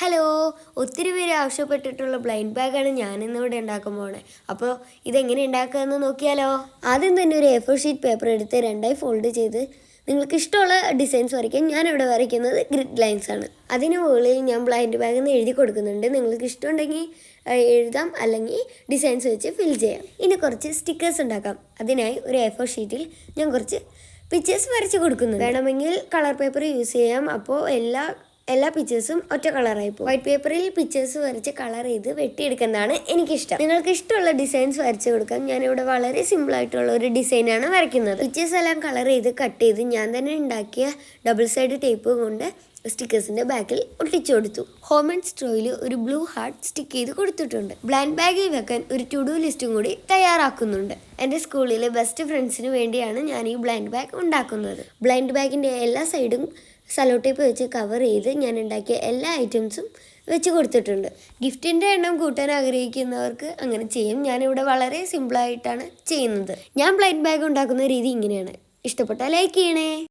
Hello ഒത്തിരി പേര് ആവശ്യപ്പെട്ടിട്ടുള്ള blind ബാഗാണ് ഞാനിന്നിവിടെ ഉണ്ടാക്കാൻ പോണേ. അപ്പോൾ ഇതെങ്ങനെ ഉണ്ടാക്കുകയെന്ന് നോക്കിയാലോ? ആദ്യം തന്നെ ഒരു എ ഫോർ ഷീറ്റ് പേപ്പർ എടുത്ത് രണ്ടായി ഫോൾഡ് ചെയ്ത് നിങ്ങൾക്ക് ഇഷ്ടമുള്ള ഡിസൈൻസ് വരയ്ക്കാൻ ഞാനിവിടെ വരയ്ക്കുന്നത് ഗ്രിഡ് ലൈൻസ് ആണ്. അതിന് മുകളിൽ ഞാൻ ബ്ലൈൻഡ് ബാഗ് എന്ന് എഴുതി കൊടുക്കുന്നുണ്ട്. നിങ്ങൾക്ക് ഇഷ്ടമുണ്ടെങ്കിൽ എഴുതാം അല്ലെങ്കിൽ ഡിസൈൻസ് വെച്ച് ഫിൽ ചെയ്യാം. ഇനി കുറച്ച് സ്റ്റിക്കേഴ്സ് ഉണ്ടാക്കാം. അതിനായി ഒരു എ ഫോർ ഷീറ്റിൽ ഞാൻ കുറച്ച് പിക്ചേഴ്സ് വരച്ച് കൊടുക്കുന്നു വേണമെങ്കിൽ കളർ പേപ്പർ യൂസ് ചെയ്യാം. അപ്പോൾ എല്ലാ എല്ലാ പിക്ചേഴ്സും ഒറ്റ കളറായി പോകും. വൈറ്റ് പേപ്പറിൽ പിക്ചേഴ്സ് വരച്ച് കളർ ചെയ്ത് വെട്ടിയെടുക്കുന്നതാണ് എനിക്കിഷ്ടം. നിങ്ങൾക്ക് ഇഷ്ടമുള്ള ഡിസൈൻസ് വരച്ച് കൊടുക്കാം ഞാൻ ഇവിടെ വളരെ സിമ്പിൾ ആയിട്ടുള്ള ഒരു ഡിസൈനാണ് വരയ്ക്കുന്നത്. പിക്ചേഴ്സ് എല്ലാം കളർ ചെയ്ത് കട്ട് ചെയ്ത് ഞാൻ തന്നെ ഉണ്ടാക്കിയ ഡബിൾ സൈഡ് ടേപ്പ് കൊണ്ട് സ്റ്റിക്കേഴ്സിന്റെ ബാക്കിൽ ഒട്ടിച്ചു കൊടുത്തു. ഹോം ആൻഡ് സ്ട്രോയിൽ ഒരു ബ്ലൂ ഹാർട്ട് സ്റ്റിക്ക് ചെയ്ത് കൊടുത്തിട്ടുണ്ട്. ബ്ലാൻഡ് ബാഗിൽ വെക്കാൻ ഒരു ടു ഡു ലിസ്റ്റും കൂടി തയ്യാറാക്കുന്നുണ്ട്. എന്റെ സ്കൂളിലെ ബെസ്റ്റ് ഫ്രണ്ട്സിന് വേണ്ടിയാണ് ഞാൻ ഈ ബ്ലൈൻഡ് ബാഗ് ഉണ്ടാക്കുന്നത്. ബ്ലൈൻഡ് ബാഗിന്റെ എല്ലാ സൈഡും സലോ ടേപ്പ് വെച്ച് കവർ ചെയ്ത് ഞാൻ ഉണ്ടാക്കിയ എല്ലാ ഐറ്റംസും വെച്ച് കൊടുത്തിട്ടുണ്ട്. ഗിഫ്റ്റിന്റെ എണ്ണം കൂട്ടാൻ ആഗ്രഹിക്കുന്നവർക്ക് അങ്ങനെ ചെയ്യും. ഞാനിവിടെ വളരെ സിമ്പിളായിട്ടാണ് ചെയ്യുന്നത്. ഞാൻ ബ്ലൈൻഡ് ബാഗ് ഉണ്ടാക്കുന്ന രീതി ഇങ്ങനെയാണ്. ഇഷ്ടപ്പെട്ടാൽ ലൈക്ക് ചെയ്യണേ.